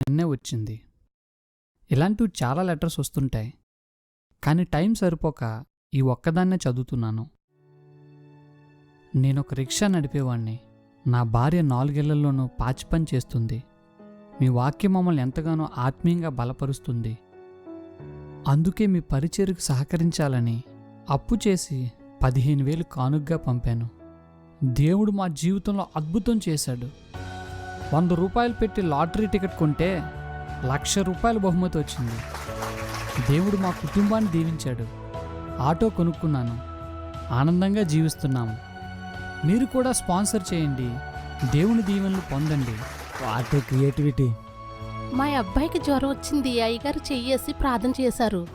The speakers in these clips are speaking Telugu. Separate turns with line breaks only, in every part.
నిన్నే వచ్చింది. ఇలాంటివి చాలా లెటర్స్ వస్తుంటాయి. కానీ టైం సరిపోక ఈ ఒక్కదాన్నే చదువుతున్నాను. నేను ఒక రిక్షా నడిపేవాణ్ణి. నా భార్య నాలుగేళ్ళలోనూ పాచి పని చేస్తుంది. మీ వాక్యం మమ్మల్ని ఎంతగానో ఆత్మీయంగా బలపరుస్తుంది. అందుకే మీ పరిచయకు సహకరించాలని అప్పు చేసి పదిహేను వేలు కానుగ్గా పంపాను. దేవుడు మా జీవితంలో అద్భుతం చేశాడు. వంద రూపాయలు పెట్టి లాటరీ టికెట్ కొంటే లక్ష రూపాయల బహుమతి వచ్చింది. దేవుడు మా కుటుంబాన్ని దీవించాడు. ఆటో కొనుక్కున్నాను. ఆనందంగా జీవిస్తున్నాము. మీరు కూడా స్పాన్సర్ చేయండి. దేవుని దీవెనలు పొందండి.
What creativity.
మా అబ్బాయికి జ్వరం వచ్చింది. అయ్యగారు చెయ్యేసి ప్రార్థన చేశారు.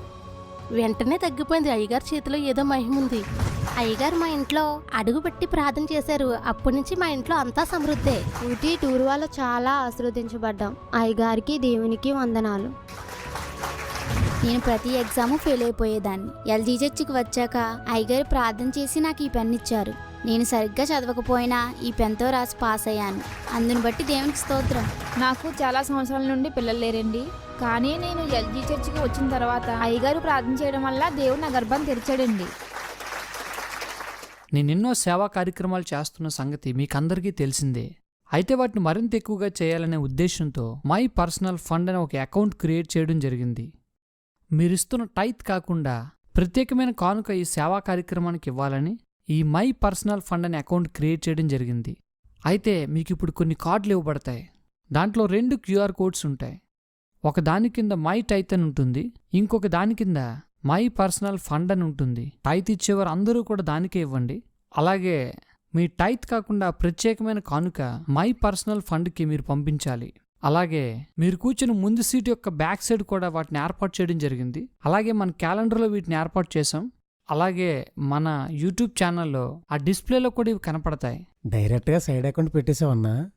వెంటనే తగ్గిపోయింది. అయ్యగారి చేతిలో ఏదో మహిముంది
అయ్యగారు మా ఇంట్లో అడుగు పెట్టి ప్రార్థన చేశారు. అప్పటి నుంచి మా ఇంట్లో అంతా సమృద్ధే.
ఊటీ టూర్ వల్ల చాలా ఆశీర్వదించబడ్డాం. అయ్యగారికి దేవునికి వందనాలు.
నేను ప్రతి ఎగ్జామ్ ఫెయిల్ అయిపోయేదాన్ని. ఎల్జీ చర్చికి వచ్చాక అయ్యగారు ప్రార్థన చేసి నాకు ఈ పెన్ ఇచ్చారు. నేను సరిగ్గా చదవకపోయినా ఈ పెన్తో రాసి పాస్ అయ్యాను. అందుని బట్టి దేవునికి స్తోత్రం.
నాకు చాలా సంవత్సరాల నుండి పిల్లలు లేరండి. కానీ నేను ఎల్జీ చర్చికి వచ్చిన తర్వాత అయ్యగారు ప్రార్థన చేయడం వల్ల దేవుడు నా గర్భాన్ని తెరిచాడండి.
నేను ఎన్నో సేవా కార్యక్రమాలు చేస్తున్న సంగతి మీకందరికీ తెలిసిందే. అయితే వాటిని మరింత ఎక్కువగా చేయాలనే ఉద్దేశంతో మై పర్సనల్ ఫండ్ అనే ఒక అకౌంట్ క్రియేట్ చేయడం జరిగింది. మీరిస్తున్న టైత్ కాకుండా ప్రత్యేకమైన కానుక ఈ సేవా కార్యక్రమానికి ఇవ్వాలని ఈ మై పర్సనల్ ఫండ్ అనే అకౌంట్ క్రియేట్ చేయడం జరిగింది. అయితే మీకు ఇప్పుడు కొన్ని కార్డులు ఇవ్వబడతాయి. దాంట్లో రెండు క్యూఆర్ కోడ్స్ ఉంటాయి. ఒక దాని కింద మై టైత్ అని ఉంటుంది. ఇంకొక దాని కింద మై పర్సనల్ ఫండ్ అని ఉంటుంది. టైత్ ఇచ్చేవారు అందరూ కూడా దానికే ఇవ్వండి. అలాగే మీ టైత్ కాకుండా ప్రత్యేకమైన కానుక మై పర్సనల్ ఫండ్కి మీరు పంపించాలి. అలాగే మీరు కూర్చుని ముందు సీట్ యొక్క బ్యాక్ సైడ్ కూడా వాటిని ఏర్పాటు చేయడం జరిగింది. అలాగే మన క్యాలెండర్లో వీటిని ఏర్పాటు చేసాం అలాగే మన యూట్యూబ్ ఛానల్లో ఆ డిస్ప్లేలో కూడా ఇవి కనపడతాయి.
డైరెక్ట్గా సైడ్ అకౌంట్ పెట్టేసావన్నా?